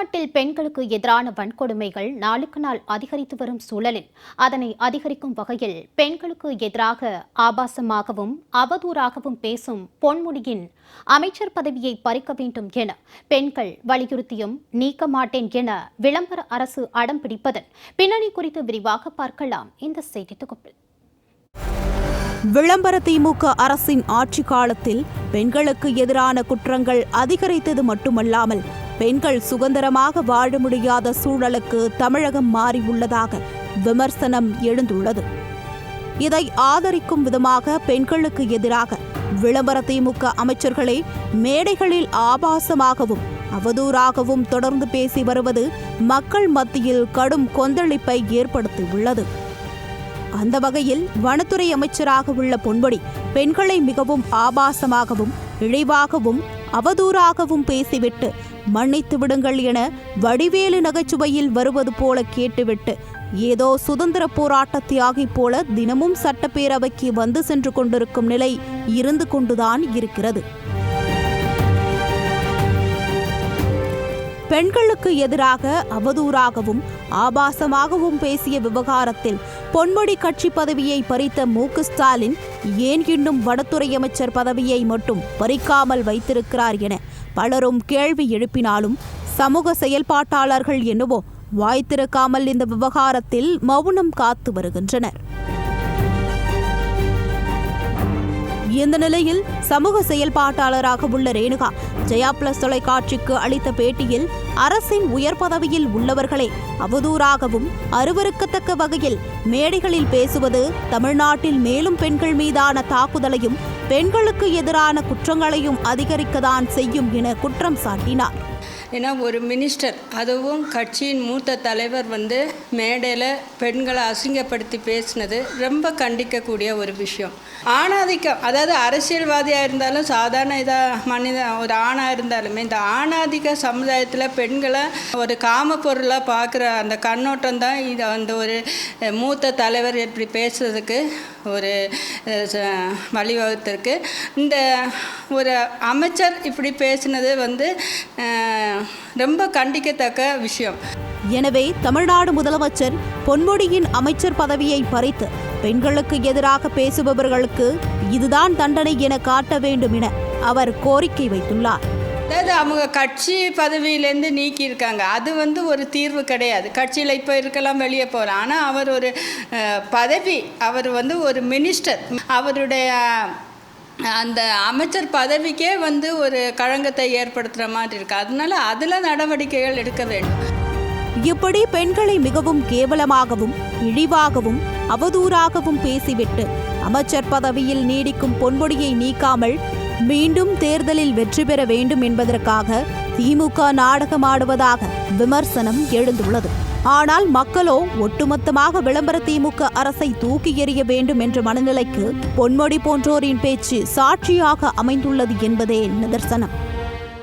தமிழ்நாட்டில் பெண்களுக்கு எதிரான வன்கொடுமைகள் நாளுக்கு நாள் அதிகரித்து வரும் சூழலில் அதனை அதிகரிக்கும் வகையில் பெண்களுக்கு எதிராக ஆபாசமாகவும் அவதூறாகவும் பேசும் பொன்முடியின் அமைச்சர் பதவியை பறிக்க வேண்டும் என பெண்கள் வலியுறுத்தியும் நீக்க மாட்டேன் என விளம்பர அரசு அடம் பிடிப்பதன் பின்னணி குறித்து விரிவாக பார்க்கலாம் இந்த செய்தி தொகுப்பில். விளம்பர திமுக அரசின் ஆட்சி காலத்தில் பெண்களுக்கு எதிரான குற்றங்கள் அதிகரித்தது மட்டுமல்லாமல் பெண்கள் சுதந்திரமாக வாழ முடியாத சூழலுக்கு தமிழகம் மாறியுள்ளதாக விமர்சனம் எழுந்துள்ளது. இதை ஆதரிக்கும் விதமாக பெண்களுக்கு எதிராக விளம்பர திமுக அமைச்சர்களே மேடைகளில் ஆபாசமாகவும் அவதூறாகவும் தொடர்ந்து பேசி வருவது மக்கள் மத்தியில் கடும் கொந்தளிப்பை ஏற்படுத்தியுள்ளது. அந்த வகையில் வனத்துறை அமைச்சராக உள்ள பொன்முடி பெண்களை மிகவும் ஆபாசமாகவும் இழிவாகவும் அவதூறாகவும் பேசிவிட்டு மன்னித்து விடுங்கள் என வடிவேலு நகைச்சுவையில் வருவது போல கேட்டுவிட்டு ஏதோ சுதந்திர போராட்ட தியாகி போல தினமும் சட்டப்பேரவைக்கு வந்து சென்று கொண்டிருக்கும் நிலை இருந்து கொண்டுதான் இருக்கிறது. பெண்களுக்கு எதிராக அவதூறாகவும் ஆபாசமாகவும் பேசிய விவகாரத்தில் பொன்முடி கட்சி பதவியை பறித்த மு ஸ்டாலின் ஏன் இன்னும் வனத்துறை அமைச்சர் பதவியை மட்டும் பறிக்காமல் வைத்திருக்கிறார் என பலரும் கேள்வி எழுப்பினாலும் சமூக செயல்பாட்டாளர்கள் என்னவோ வாய் திறக்காமல் இந்த விவகாரத்தில் மௌனம் காத்து வருகின்றனர். இந்த நிலையில் சமூக செயல்பாட்டாளராக உள்ள ரேணுகா ஜெயா பிளஸ் தொலைக்காட்சிக்கு அளித்த பேட்டியில் அரசின் உயர் பதவியில் உள்ளவர்களே அவதூறாகவும் அருவருக்கத்தக்க வகையில் மேடைகளில் பேசுவது தமிழ்நாட்டில் மேலும் பெண்கள் மீதான தாக்குதலையும் பெண்களுக்கு எதிரான குற்றங்களையும் அதிகரிக்கத்தான் செய்யும் என குற்றம் சாட்டினார். ஏன்னா ஒரு மினிஸ்டர் அதுவும் கட்சியின் மூத்த தலைவர் வந்து மேடையில் பெண்களை அசிங்கப்படுத்தி பேசினது ரொம்ப கண்டிக்கக்கூடிய ஒரு விஷயம். ஆணாதிக்கம் அதாவது அரசியல்வாதியாக இருந்தாலும் சாதாரண இதாக மனித ஒரு ஆணாக இருந்தாலுமே இந்த ஆணாதிக்க சமுதாயத்தில் பெண்களை ஒரு காம பொருளாக பார்க்குற அந்த கண்ணோட்டம் தான் இது அந்த ஒரு மூத்த தலைவர் இப்படி பேசுறதுக்கு ஒரு ச- வழிவகுத்திருக்கு. இந்த ஒரு அமைச்சர் இப்படி பேசினது வந்து ரொம்ப கண்டிக்கத்தக்க விஷயம். எனவே தமிழ்நாடு முதலமைச்சர் பொன்முடியின் அமைச்சர் பதவியை பறித்து பெண்களுக்கு எதிராக பேசுபவர்களுக்கு இதுதான் தண்டனை என காட்ட வேண்டும் என அவர் கோரிக்கை வைத்துள்ளார். அதாவது அவங்க கட்சி பதவியிலேருந்து நீக்கியிருக்காங்க. அது வந்து ஒரு தீர்வு கிடையாது. கட்சியில் இப்போ இருக்கலாம் வெளியே போகலாம் ஆனால் அவர் ஒரு பதவி. அவர் வந்து ஒரு மினிஸ்டர். அவருடைய அந்த அமைச்சர் பதவிக்கே வந்து ஒரு களங்கத்தை ஏற்படுத்துகிற மாதிரி இருக்கு. அதனால அதில் நடவடிக்கைகள் எடுக்க வேண்டும். இப்படி பெண்களை மிகவும் கேவலமாகவும் இழிவாகவும் அவதூறாகவும் பேசிவிட்டு அமைச்சர் பதவியில் நீடிக்கும் பொன்முடியை நீக்காமல் மீண்டும் தேர்தலில் வெற்றி பெற வேண்டும் என்பதற்காக திமுக நாடகமாடுவதாக விமர்சனம் எழுந்துள்ளது. ஆனால் மக்களோ ஒட்டுமொத்தமாக விளம்பர திமுக அரசை தூக்கி எறிய வேண்டும் என்ற மனநிலைக்கு பொன்மொழி போன்றோரின் பேச்சு சாட்சியாக அமைந்துள்ளது என்பதே நிதர்சனம்.